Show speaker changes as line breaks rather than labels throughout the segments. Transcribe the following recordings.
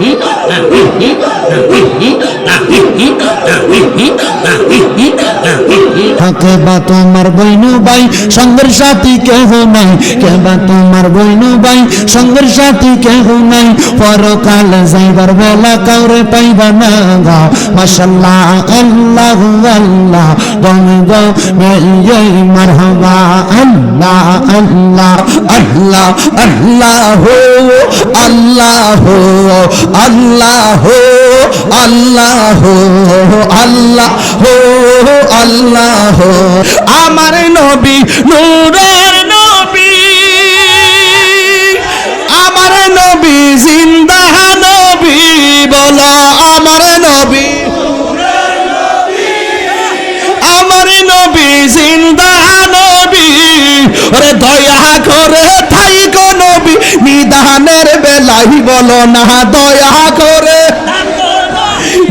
না থাকে বা তোমার বইনু ভাই সঙ্গের সাথী কেহ নাই। কে বা তোমার বইনু ভাই সঙ্গের সাথী কেহ নাই। পরকাল যাইবার বেলা কাউরে পাইবা না গা। মাশাল্লাহ, আল্লাহ আল্লাহ মারহাবা, আল্লাহ আল্লাহ আল্লাহ আল্লাহ আল্লাহ আল্লাহ হো। আল্লাহ আল্লাহ আল্লাহ। আমার নবী, নূরের নবী। আমার নবী, জিন্দা নবী বলো আমার নবী। আমার নবী, জিন্দা নবী। ওরে দয়া করে থাই গো নবী, নিদানের বেলাই বলো না, দয়া করে।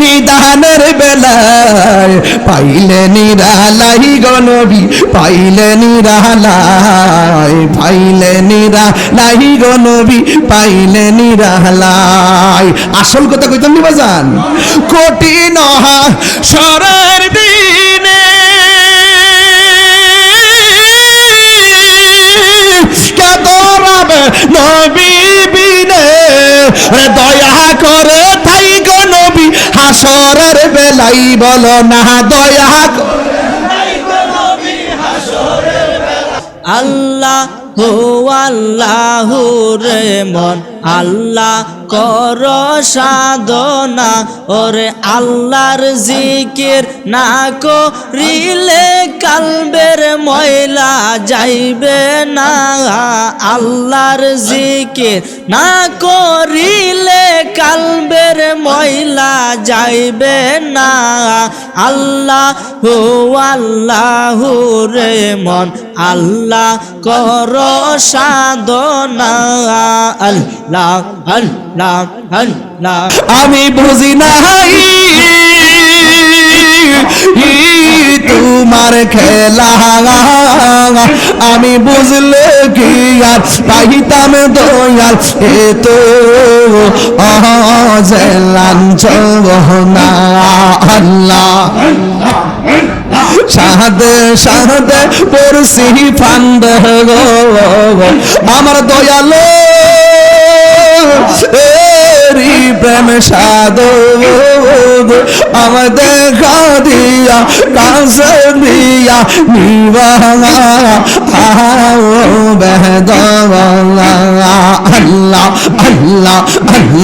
নিদানের বেলায় পাইলে নিরালাই গনবি পাইলে নিরালাই পাইলে নিরালাই গনবি পাইলে নিরালাই। আসল কথা কইতাম নি বাজান? কঠিন সরের দিনে কেদরাবে নবী বিনে দয়া করে হাসরের বেলাই বলো না দয়া
আল্লাহ হো আল্লাহ রে মন আল্লাহ কর সাধনা, ওরে আল্লাহর জিকির না করিলে কালবের ময়লা যাইবে না। আল্লাহর জিকির না করিলে কালবের ময়লা যাইবে না। আল্লাহ হো আল্লাহ রে মন, আল্লাহ কর সাধনা। আল্লাহ আল্লাহ
আমি বুঝি নাই তোমার খেলা। আমি বুঝলে কি আর পাইতাম দয়াল? এ তো না, আল্লাহ। সাহাদে সাহাদে পড়ছি ফান্দ আমার দয়ালো, এরি প্রেম সাধো। আমার দেখা দিয়া, কাছে দিয়া নিবা বেদলা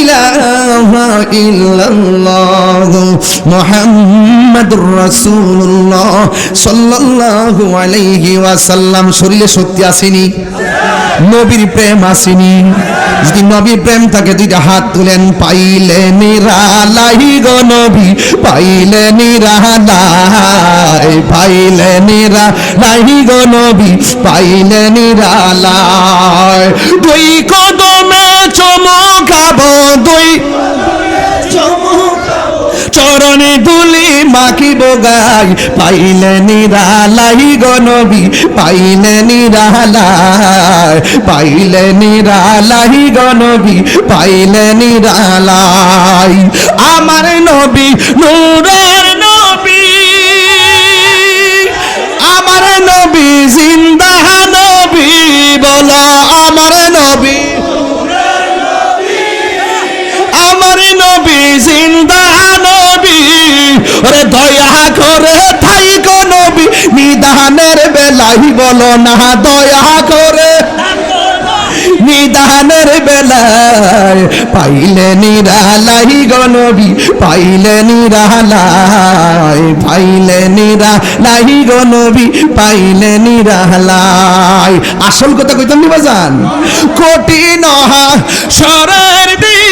ইলাহা ইল্লাল্লাহ মুহাম্মাদুর রাসূলুল্লাহ সাল্লাল্লাহু আলাইহি শরীরে শক্তি আসেনি? নবীর প্রেম আসেনি। যদি নবীর প্রেম থাকে, দুইটা হাত তুলেন, পাইলে নিরালাই গো নবী, পাইলে নিরালাই পাইলে নিরালাই গো নবী, পাইলে নিরালাই। দুই কদমে চমকাবো দুই। চরণে দুলি মাখিব গাই। পাইলে নিরালাই গনবি পাইলে নিরালাই। পাইলে নিরালাই গনবি পাইলে নিরালাই। আমার নবী, নূরের নবী। আমার নবী, জিন্দা নবী, বলো আমার দয়া করে থাই নবী, নিদানের বেলাই বলো না, দয়া করে। নিদানের বেলায় পাইলে নিরালাই গনবি পাইলে নিরালাই পাইলে নিরালাই গনবি পাইলে নিরালাই। আসল কথা কইতাম নি বাজান? কঠিন সরের দিনে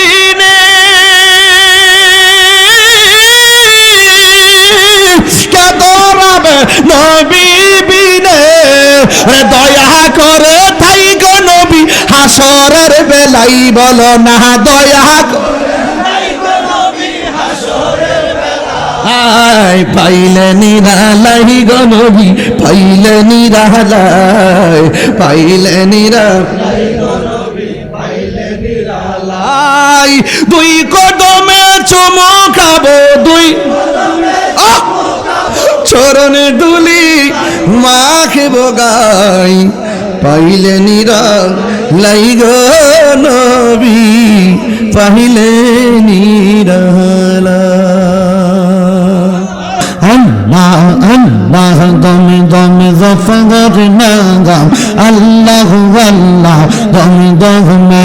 দয়া করে তাই গো নবী, হাসরের বেলাই বলো না, দয়া আয় পাইলে নিরালাই গো নবী, পাইলে নিরালাই পাইলে নিরালাই দুই কদমে চুমু খাব, দুই আহ! চরণে দুলি মাখে বগাই পাইলে নিরা লাই গো নবী পাইলে নিরালা।
আল্লাহ আল্লাহ, দমে দমে জফর নাগাম। আল্লাহ আল্লাহ, দমে দমে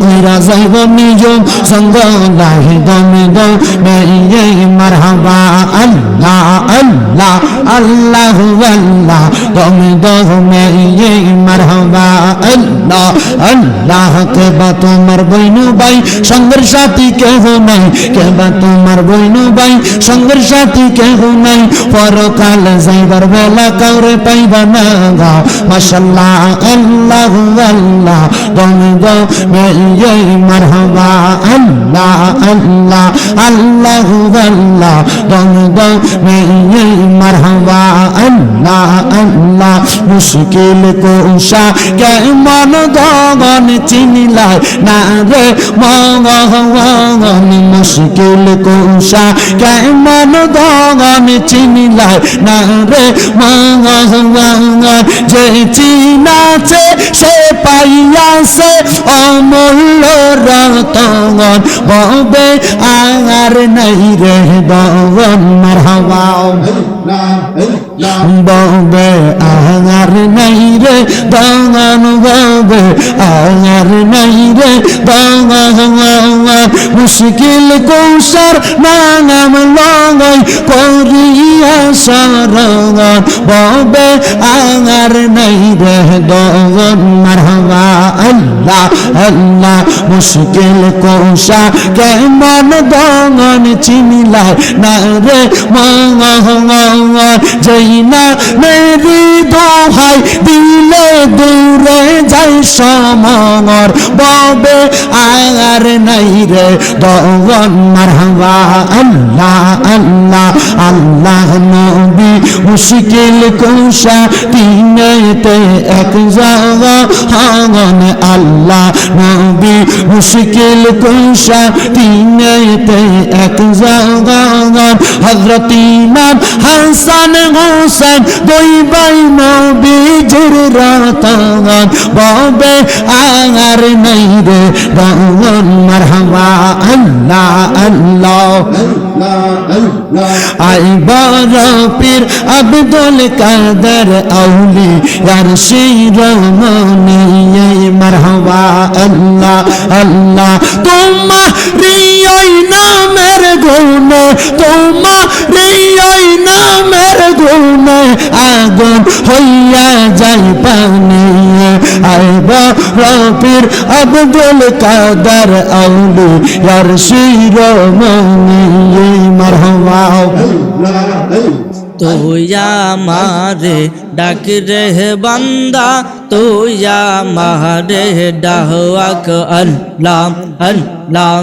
উইরা যাইব নিজ সঙ্গ লাহি দমে দমে মারহাবা আল্লাহ আল্লাহ আল্লাহ আল্লাহ দমে দমে মারহাবা আল্লাহ আল্লাহ কে বা তোমার বইনু ভাই সঙ্গের সাথী কেহ নাই কে বা তোমার বইনু ভাই সঙ্গের সাথী কেহ নাই পরকাল যাইবার বেলা কাউরে পাইবা না গা মাশাল্লাহ আল্লাহ আল্লাহ দমে দমে মারহাবা, আল্লাহ আল্লাহ আল্লাহ আল্লাহ। দমে দমে মারহাবা, আল্লাহ আল্লাহ। মুশকিল কোষা কেমন গগন চিনিলাই না রে মগন মুশকিল কোষা কেমন গগন চিনিলাই না রে মগন যে চিনাছে, সে পাইয়াছে অমূল্য রতন ববে আর নাই রে দগন মারহাবা ববে আর নাই রে দগন ববে আর নাই রে মুশকিল কৌশর নাম লগাই করিয়া সরগন ববে আর নাই রে দগন মারহাবা, আল্লাহ আল্লাহ, মুশকিল কৌশা কেমন দগন চিনিলাই না রে মঙ্গল যেই না মেরি দোহাই দিলে দূরে যাই সমর ববে আর নাই রে দগন মারহাবা, আল্লাহ আল্লাহ আল্লাহ নবী, মুশকিল কুশা তিনেতে এক জাগা হাগন আল্লাহ মুশকিল কৌশা তিনেতে এক জাগা হযরত ইমাম হাসান হোসেন, দুই ভাই নবীজির রাতান ববে আর নাই রে দগন মারহাবা, আল্লাহ আল্লাহ। আই বড় পীর আব্দুল কাদের আউলি ইয়ার শিরোমণি মারহাবা গুণে তোমার রিয়াই নামের গুণে আগুন হইয়া যাই পানি। আই বড় পীর আব্দুল কাদের আউলি ইয়ার শিরোমণি মারহাবা
তোয়া মারে ডাক রে বান্দা তোয়া মারে ডাহওয়াক আল্লাহ আল্লাহ।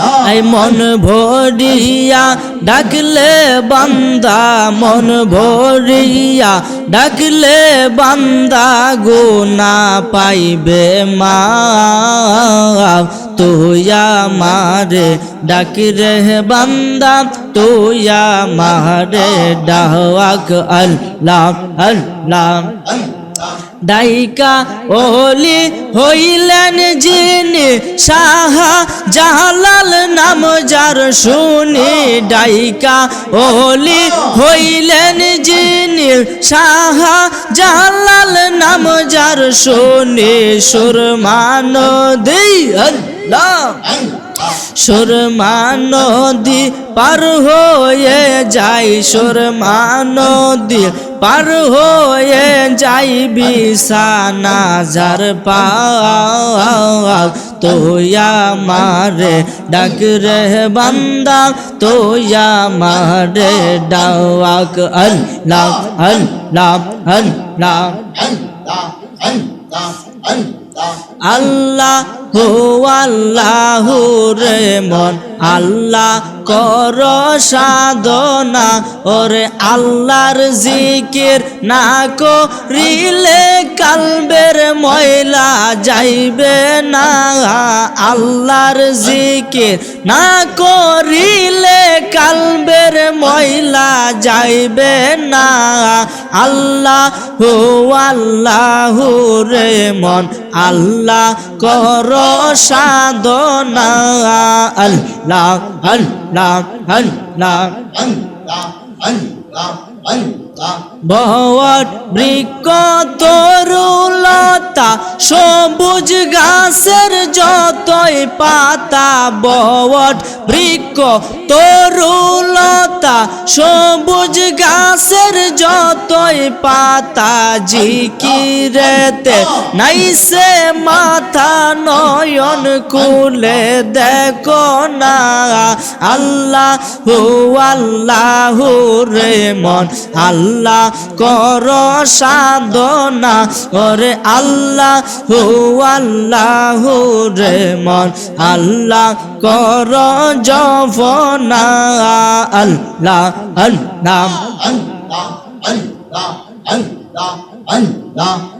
আই মন ভরিয়া ডাকলে বান্দা, মন ভরিয়া ডাকলে বান্দা গোনা পাইবে মা তোয়া মারে ডাক রে বান্দা তোয়া মারে ডাহওয়াক আল্লাহ আল্লাহ। দাইকা ওলি হইলেন যিনি সাহা জাহালাল নাম যার শুনি ডাইকা ওলি হইলেন যিনি সাহা জাহাল নাম যার শুনে সুরমা নদী আল্লাহ। সুরমা নদী পার হয়ে যাই সুরমা নদী পার হয়ে যাই বিছানা যার পাও তোয়া মারে ডাক রে বান্দা তোয়া মারে ডাক আল্লাহ আল্লাহ আল্লাহ আল্লাহ হো আল্লাহ রে মন। আল্লাহ কর সাধনা, ওরে আল্লাহর জিকির না করিলে কালবের ময়লা যাইবে না। আল্লাহর জিকির না করিলে কালবের ময়লা যাইবে না। আল্লাহ হো আল্লাহ রে মন। আল্লাহ কর সাধনা। আল্লাহ আল্লাহ আল্লাহ ভবট বৃক্ষ তরুলতা, সবুজ ঘাসের যতই পাতা বট বৃক্ষ তরুলতা, সবুজ ঘাসের যতই পাতা, জিকিরেতে নাইসে মাথা নয়ন কুলে দেখো না। আল্লাহ হু আল্লাহ রে মন, আল্লাহ কর সাধনা, ওরে আল্লাহ, হু আল্লাহ রে মন। আল্লাহ কর জফনা, আল্লাহ আল্লাহ আল্লাহ আল্লাহ আল্লাহ আল্লাহ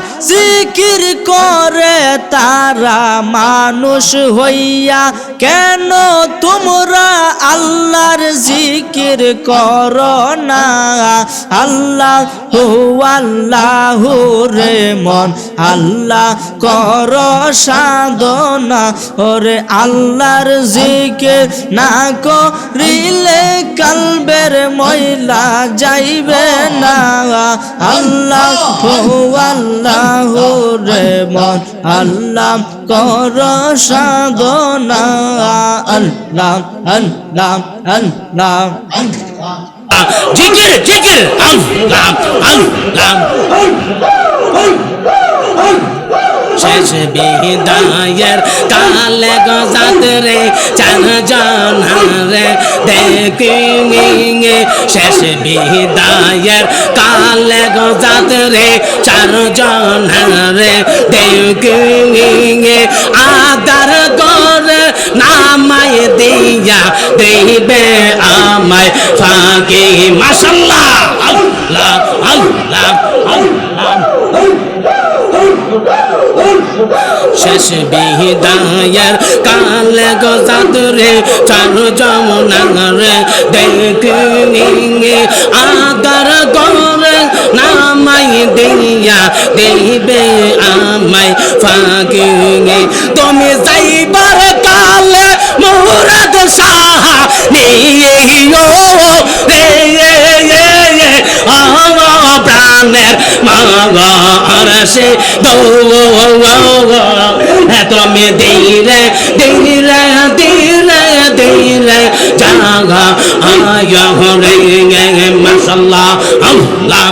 জিকির করে তারা মানুষ হইয়া, কেন তোমরা আল্লাহর জিকির কর না? আল্লাহ হু আল্লাহ রে মন, আল্লাহ কর সাধনা। ওরে আল্লাহর জিকির না করিলে কালবের ময়লা যাইবে না। আল্লাহ হু আল্লাহ রে মন আল্লাহ কর সাধনা। আল্লাহ আল্লাহ আল্লাহ।
জিকির জিকির। আল্লাহ আল্লাহ। শেষ বিদায়ের কালে গজাত রে দেখি শেষ বিদায়ের কালে গজাত রে চার জন রে দেখি আদার করে নামাই দিয়া দেবে আমায় ফাঁকি। মাসাল্লাহ আল্লাহ আল্লাহ শেষ বিদায়ের কালে গজাত চার যমুনা রে। দেখি নামাই দিয়া দেবে আমায় ফাঁকি তুমি যাইবার কালে মুরাদ সাহা নিয়ে প্রাণের মাগার সে তুমি ধীরে ধীরে ধীরে ধীরে জাগা আয়া রে আল্লাহ আল্লাহ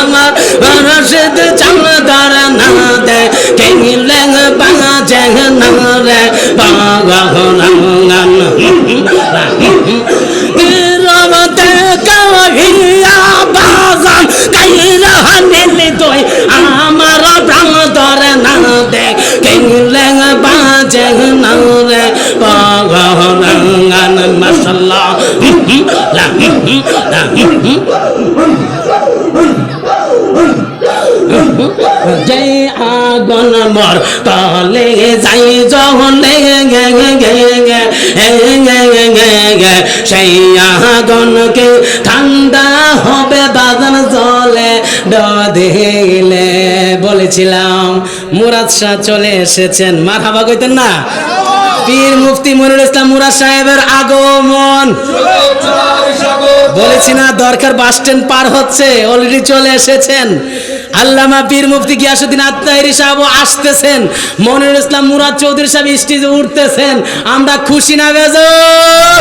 আমার রশিদ চমদার না দে কেলে বাজে না রে বাগা হরাঙ্গান রবতে আমার তালে যাই জহনে গে গে গে গে গে গে গে গে। সেই আগনকে ঠান্ডা হবে বাদন জলে দিলে বলেছিলাম, মুরাদ শাহ চলে এসেছেন। মার হাবা কইতেন না? পীর মুফতি মনির ইসলাম মুরাদ সাহেবের আগমন। বলেছি না, দরকার বাস স্ট্যান্ড পার হচ্ছে, অলরেডি চলে এসেছেন। আল্লামা পীর মুফতি গিয়াসুদ্দিন আত্মাহিরি সাহেব আসতেছেন। মনির ইসলাম মুরাদ চৌধুরী সাহেব স্টেজে উঠতেছেন। আমরা খুশি না বেজর